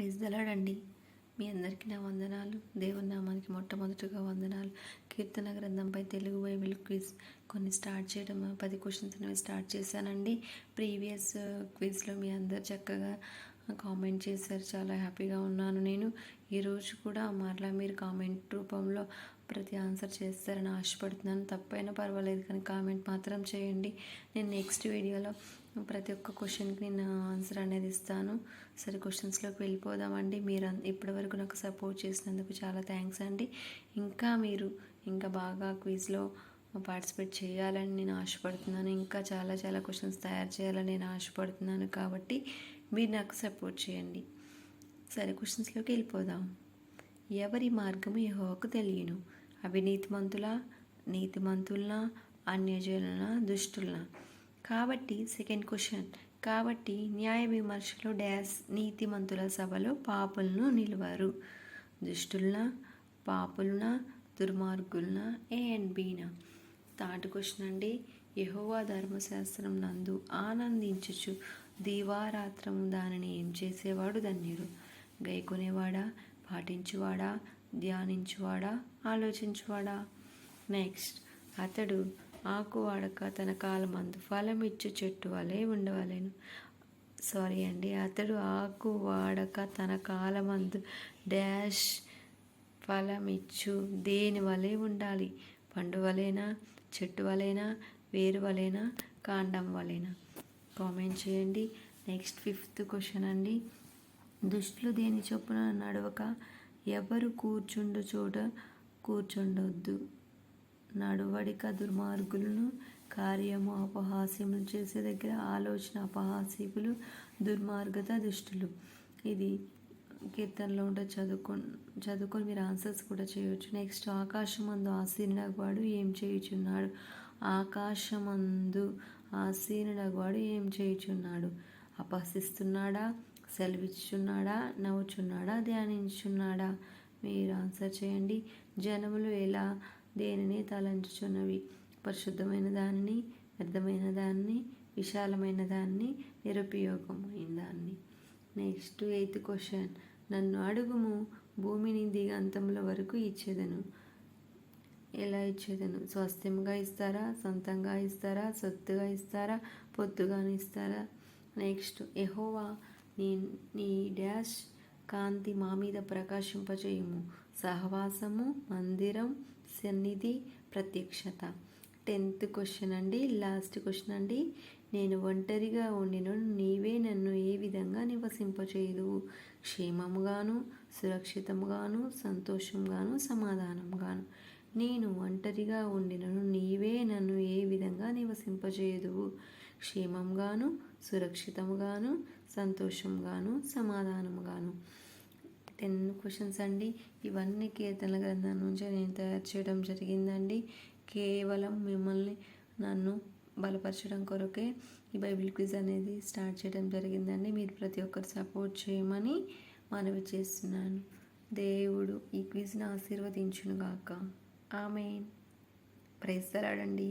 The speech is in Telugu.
ప్రైజ్ దలాడండి. మీ అందరికీ నా వందనాలు. దేవుని నామానికి మొట్టమొదటిగా వందనాలు. కీర్తన గ్రంథంపై తెలుగు బైబిల్ క్విజ్ కొన్ని స్టార్ట్ చేయడం పది క్వశ్చన్స్ అనేవి స్టార్ట్ చేశానండి. ప్రీవియస్ క్విజ్లో మీ అందరు చక్కగా కామెంట్ చేశారు. చాలా హ్యాపీగా ఉన్నాను నేను. ఈరోజు కూడా మరలా మీరు కామెంట్ రూపంలో ప్రతి ఆన్సర్ చేస్తారని ఆశపడుతున్నాను. తప్పైనా పర్వాలేదు కానీ కామెంట్ మాత్రం చేయండి. నేను నెక్స్ట్ వీడియోలో ప్రతి ఒక్క క్వశ్చన్కి నేను ఆన్సర్ అనేది ఇస్తాను. సరే క్వశ్చన్స్లోకి వెళ్ళిపోదామండి. మీరు ఇప్పటివరకు నాకు సపోర్ట్ చేసినందుకు చాలా థ్యాంక్స్ అండి. ఇంకా మీరు ఇంకా బాగా క్విజ్లో పార్టిసిపేట్ చేయాలని నేను ఆశపడుతున్నాను. ఇంకా చాలా చాలా క్వశ్చన్స్ తయారు చేయాలని నేను ఆశపడుతున్నాను కాబట్టి మీరు నాకు సపోర్ట్ చేయండి. సరే క్వశ్చన్స్లోకి వెళ్ళిపోదాం. ఎవరి మార్గము యహోకు తెలియను. అవినీతిమంతుల నీతిమంతులన అన్యజనుల దుష్టులన? కాబట్టి సెకండ్ క్వశ్చన్ కాబట్టి న్యాయ విమర్శలు డ్యాస్ నీతిమంతుల సభలో పాపులను నిలువారు. దుష్టులన పాపులన దుర్మార్గులన ఏ అండ్ బీనా థర్డ్ క్వశ్చన్ అండి. యహోవా ధర్మశాస్త్రం నందు ఆనందించుచు దీవారాత్రము దానిని ఏం చేసేవాడు? ధన్యుడు. గైకొనేవాడా? పాటించువాడా? ధ్యానించువాడా? ఆలోచించువాడా? నెక్స్ట్. అతడు ఆకు వాడక తన కాలమందు ఫలమిచ్చు చెట్టు వలె ఉండవలేను. సారీ అండి. అతడు ఆకు వాడక తన కాలమందు డాష్ ఫలమిచ్చు దేని వలె ఉండాలి? పండు వలెనా? చెట్టు వలెనా? వేరు వలెనా? కాండం వలెనా? కామెంట్ చేయండి. నెక్స్ట్ ఫిఫ్త్ క్వశ్చన్ అండి. దుష్టులు దేని చొప్పున నడవక ఎవరు కూర్చుండు చోట కూర్చుండొద్దు. నడువడిక దుర్మార్గులను కార్యము అపహాస్యములు చేసే దగ్గర ఆలోచన అపహాస్యకులు దుర్మార్గత దుష్టులు. ఇది కీర్తనలో ఉంటే చదువుకో చదువుకొని మీరు ఆన్సర్స్ కూడా చేయవచ్చు నెక్స్ట్ ఆకాశమందు ఆశీర్వాడు ఏం చేయుచున్నాడు? ఆకాశమందు ఆసీనుడగవాడు ఏం చేయుచున్నాడు? అపహసిస్తున్నాడా? సెలవిచ్చున్నాడా నవ్వుచున్నాడా? ధ్యానించున్నాడా మీరు ఆన్సర్ చేయండి. జనములు ఎలా దేనిని తలంచుచున్నవి? పరిశుద్ధమైన దానిని వ్యర్థమైన దాన్ని విశాలమైన దాన్ని నిరుపయోగమైన దాన్ని. Next eighth question. నన్ను అడుగుము భూమిని దిగంతముల వరకు ఇచ్చేదను. ఎలా ఇచ్చేదను? స్వాస్థ్యంగా ఇస్తారా? సొంతంగా ఇస్తారా? సొత్తుగా ఇస్తారా? పొత్తుగాను ఇస్తారా? నెక్స్ట్ ఎహోవా నీ నీ డాష్ కాంతి మా మీద ప్రకాశింపచేయము. సహవాసము మందిరం సన్నిధి ప్రత్యక్షత. టెన్త్ క్వశ్చన్ అండి లాస్ట్ క్వశ్చన్ అండి. నేను ఒంటరిగా ఉండిన నీవే నన్ను ఏ విధంగా నివసింపచేయదు క్షేమముగాను సురక్షితముగాను సంతోషంగాను సమాధానంగాను నేను ఒంటరిగా ఉండినను నీవే నన్ను ఏ విధంగా నివసింపజేయదువు? క్షేమంగాను సురక్షితంగాను సంతోషంగాను సమాధానంగాను టెన్ క్వశ్చన్స్ అండి. ఇవన్నీ కీర్తన గ్రంథం నుంచి నేను తయారు చేయడం జరిగిందండి. కేవలం మిమ్మల్ని నన్ను బలపరచడం కొరకే ఈ బైబిల్ క్విజ్ అనేది స్టార్ట్ చేయడం జరిగిందండి. మీరు ప్రతి ఒక్కరు సపోర్ట్ చేయమని మనవి చేస్తున్నాను. దేవుడు ఈ క్విజ్ని ఆశీర్వదించునుగాక. ఆమె ప్రైజ్ తరాడండి